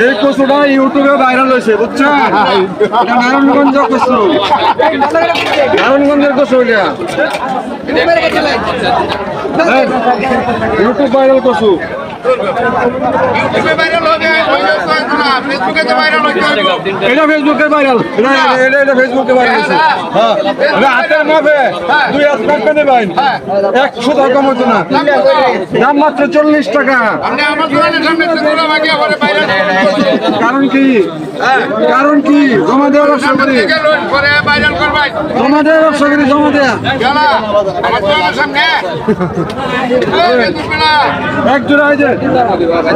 এই কচুটা ইউটিউবে ভাইরাল হয়েছে বুঝছ? এটা নারায়ণগঞ্জ কচু। নারায়ণগঞ্জের কচু এটা ইউটিউব ভাইরাল কচু। ইউটিউবে ভাইরাল হবে ওই তো না ফেসবুকে তো ভাইরাল হচ্ছে এটা ফেসবুকে ভাইরাল এটা এটা ফেসবুকে ভাইরাল হয়েছে। হ্যাঁ এটা হাতের মাপে দুই হাত মাপে নেবেন একশো টাকা মতো না। দাম মাত্র চল্লিশ টাকা। কারণ কি? কারণ কি? জমা দেওয়ার ব্যবসা করি। জমা দেওয়ার ব্যবসা করি জমা দেয়া। এক জোড়া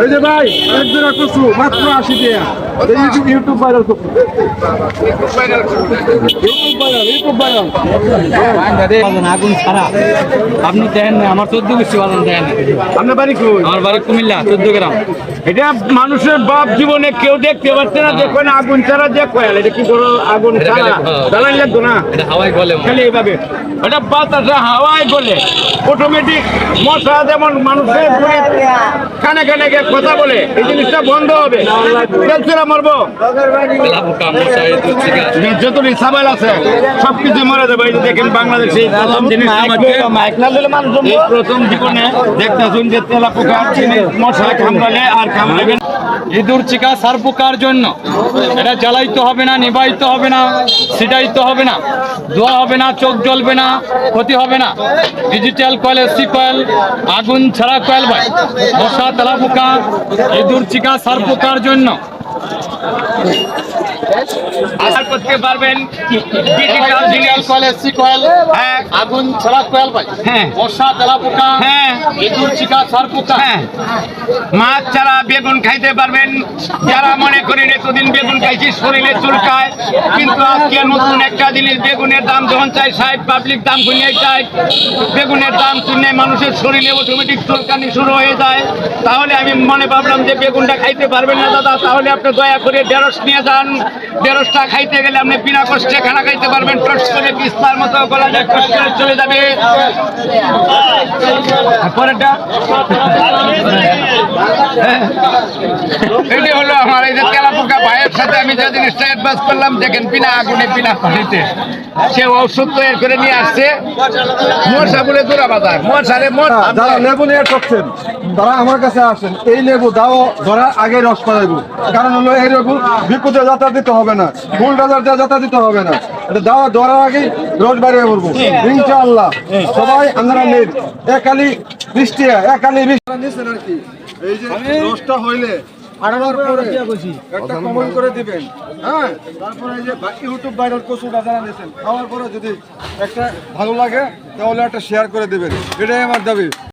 এই যে ভাই এক জোড়া কচু মাত্র আশি এই ইউটিউব ইউটিউব ভাইরাল কচু viral YouTube viral YouTube viral বাজান আগুন ছাড়া। আপনি দেখেন না আমার চোদ্দ গোষ্ঠী বাজান দেখেন না। আপনার বাড়ি কই? আমার বাড়ি কুমিল্লা চোদ্দ গ্রাম। এটা মানুষের বাপ জীবনে কেউ দেখতে পাচ্ছে না যে কোন আগুন ছাড়া যে কয়াল এটা কি করো আগুন ছাড়া? লাগতো না? এটা গলে হয়। খালি এইভাবে এটা বাতাসে হাওয়ায় গলে। অটোমেটিক মশা যেমন মানুষের কানে কানে কথা বলে এই জিনিসটা বন্ধ হবে। মরবো? আছে। সবকিছু মরে যাবে। এই যে দেখেন বাংলাদেশে প্রথম জিনিস এই প্রথম জীবনে দেখতেছুন যে তেলা পোকা মশা কামড়ালে আর কামড়াবে না। ইঁদুর চিকা সার পোকার জন্য। এটা জ্বালাইতে হবে না নিবাইতে হবে না সিটাইতে হবে না। ধোয়া হবে না চোখ জ্বলবে না ক্ষতি হবে না। ডিজিটাল কয়েল এসি কয়েল আগুন ছাড়া কয়েল ভাই। মশা তেলা পোকা ইঁদুর চিকা সার পোকার জন্য। আশা করতে পারবেন কয়েল এসি কয়েল হ্যাঁ। আগুন ছড়া কয়েল পাই হ্যাঁ। বর্ষা তেলা পোকা হ্যাঁ। ইঁদুর চিকা সার পোকা হ্যাঁ। মাছ ছাড়া বেগুন খাইতে পারবেন। যারা মনে করেন এতদিন বেগুন খাইছি শরীরে চুলকায় কিন্তু আজকে নতুন একটা জিনিস, বেগুনের দাম যখন চাই ষাট পাবলিক দাম শুনে চাই। বেগুনের দাম শুনে মানুষের শরীরে অটোমেটিক চুলকানি শুরু হয়ে যায়। তাহলে আমি মনে ভাবলাম যে বেগুনটা খাইতে পারবেন না, দাদা। তাহলে আপনি দয়া করে ঢেঁড়স নিয়ে যান। ঢেঁড়সটা খাইতে গেলে আপনি বিনা কষ্টে খানা খাইতে পারবেন। টস করে পিস্তার মতো গলা করে চলে যাবে। পরেরটা? এটি হলো আমার এই যে তেলাপোকা ভাইয়ের সাথে আমি যে করলাম, দেখেন আগুনে পানিতে। সে তৈরি করে নিয়ে আসছে। মশা বলে দূরা বাজার। মশারে মশা। যারা লেবু নিয়ে করছেন, তারা আমার কাছে আসেন। এই লেবু দাও আগে রস পাইব কারণ হলো এই লেবু বিকুতে যাতা দিতে হবে না। ফুল বাজার দিয়ে যাতা দিতে হবে না। এটা দাওয়া, ধরার আগে বাইরে করব ইনশাআল্লাহ। সবাই আপনারা নেন একালি বৃষ্টি একালি বৃষ্টি। এই যে দশটা হইলে আড়ানোর পরে একটা কমেন্ট করে দিবেন। হ্যাঁ? তারপরে এই যে বা- ইউটিউব ভাইরাল কচুটা যারা নিয়েছেন খাওয়ার পরে যদি একটা ভালো লাগে তাহলে একটা শেয়ার করে দেবেন। এটাই আমার দাবি।